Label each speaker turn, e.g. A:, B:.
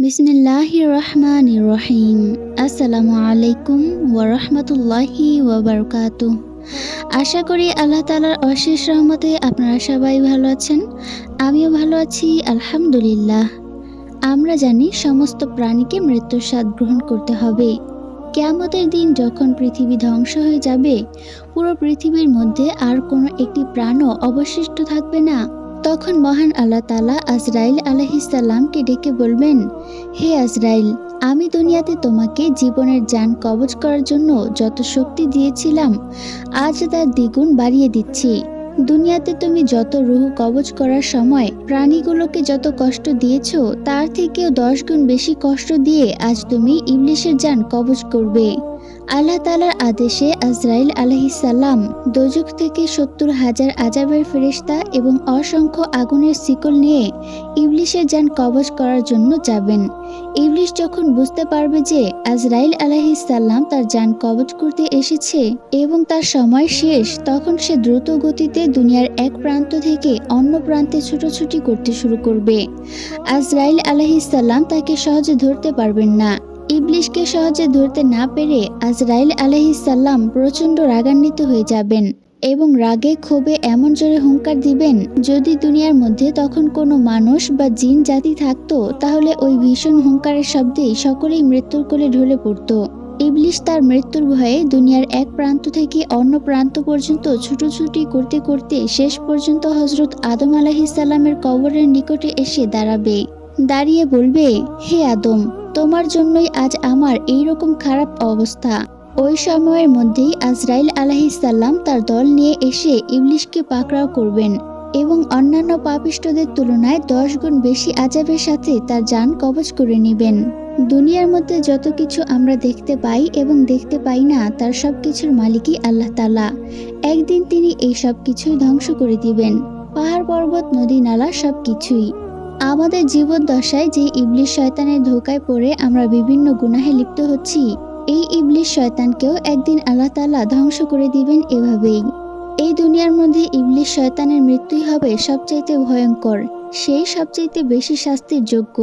A: রহমান রহিম আসসালামু আলাইকুম আশা করি আল্লাহ তালার অশেষ রহমতে আপনারা সবাই ভালো আছেন। আমিও ভালো আছি, আলহামদুলিল্লাহ। আমরা জানি সমস্ত প্রাণীকে মৃত্যুর স্বাদ গ্রহণ করতে হবে। কেয়ামতের দিন যখন পৃথিবী ধ্বংস হয়ে যাবে, পুরো পৃথিবীর মধ্যে আর কোনো একটি প্রাণও অবশিষ্ট থাকবে না। তখন মহান আল্লাহ তালা আজরাইল আলহিসাল্লামকে ডেকে বলবেন, হে আজরাইল, আমি দুনিয়াতে তোমাকে জীবনের যান কবজ করার জন্য যত শক্তি দিয়েছিলাম, আজ তার দ্বিগুণ বাড়িয়ে দিচ্ছি। দুনিয়াতে তুমি যত রুহ কবজ করার সময় প্রাণীগুলোকে যত কষ্ট দিয়েছ, তার থেকেও দশ গুণ বেশি কষ্ট দিয়ে আজ তুমি ইবলিশের যান কবজ করবে। আল্লাহ তালার আদেশে আজরাইল আলহিসাল্লাম দোজক থেকে সত্তর হাজার আজাবের ফেরিস্তা এবং অসংখ্য আগুনের শিকল নিয়ে ইবলিশের যান কবজ করার জন্য যাবেন। ইবলিশ যখন বুঝতে পারবে যে আজরাইল আলাহিসাল্লাম তার যান কবজ করতে এসেছে এবং তার সময় শেষ, তখন সে দ্রুত গতিতে দুনিয়ার এক প্রান্ত থেকে অন্য প্রান্তে ছুটোছুটি করতে শুরু করবে। আজরাইল আলাহিসাল্লাম তাকে সহজে ধরতে পারবেন না। ইবলিশকে সহজে ধরতে না পেরে আজরাইল আলহিসাল্লাম প্রচণ্ড রাগান্বিত হয়ে যাবেন এবং রাগে ক্ষোভে এমন জোরে হুঙ্কার দিবেন, যদি দুনিয়ার মধ্যে তখন কোনো মানুষ বা জিন জাতি থাকতো, তাহলে ওই ভীষণ হুঙ্কারের শব্দেই সকলেই মৃত্যুর কোলে ঢলে পড়ত। ইবলিশ তার মৃত্যুর ভয়ে দুনিয়ার এক প্রান্ত থেকে অন্য প্রান্ত পর্যন্ত ছুটোছুটি করতে করতে শেষ পর্যন্ত হজরত আদম আলাহিসাল্লামের কবরের নিকটে এসে দাঁড়াবে। দাঁড়িয়ে বলবে, হে আদম, তোমার জন্যই আজ আমার এই রকম খারাপ অবস্থা। ওই সময়ের মধ্যেই আজরাইল আলাহিসাল্লাম তার দল নিয়ে এসে ইবলিশকে পাকড়াও করবেন এবং অন্যান্য পাপিষ্টদের তুলনায় দশ গুণ বেশি আজাবের সাথে তার যান কবজ করে নেবেন। দুনিয়ার মধ্যে যত কিছু আমরা দেখতে পাই এবং দেখতে পাই না, তার সব কিছুর মালিকই আল্লাহ তালা একদিন তিনি এই সব কিছুই ধ্বংস করে দিবেন। পাহাড়, পর্বত, নদী, নালা সব কিছুই আমাদের জীবন দশায় যে ইবলিশ শয়তানের ধোকায় পড়ে আমরা বিভিন্ন গুনাহে লিপ্ত হচ্ছি, এই ইবলিশ শয়তানকেও একদিন আল্লাহ তালা ধ্বংস করে দিবেন এভাবেই। এই দুনিয়ার মধ্যে ইবলিশ শয়তানের মৃত্যুই হবে সবচাইতে ভয়ঙ্কর, সেই সবচাইতে বেশি শাস্তির যোগ্য।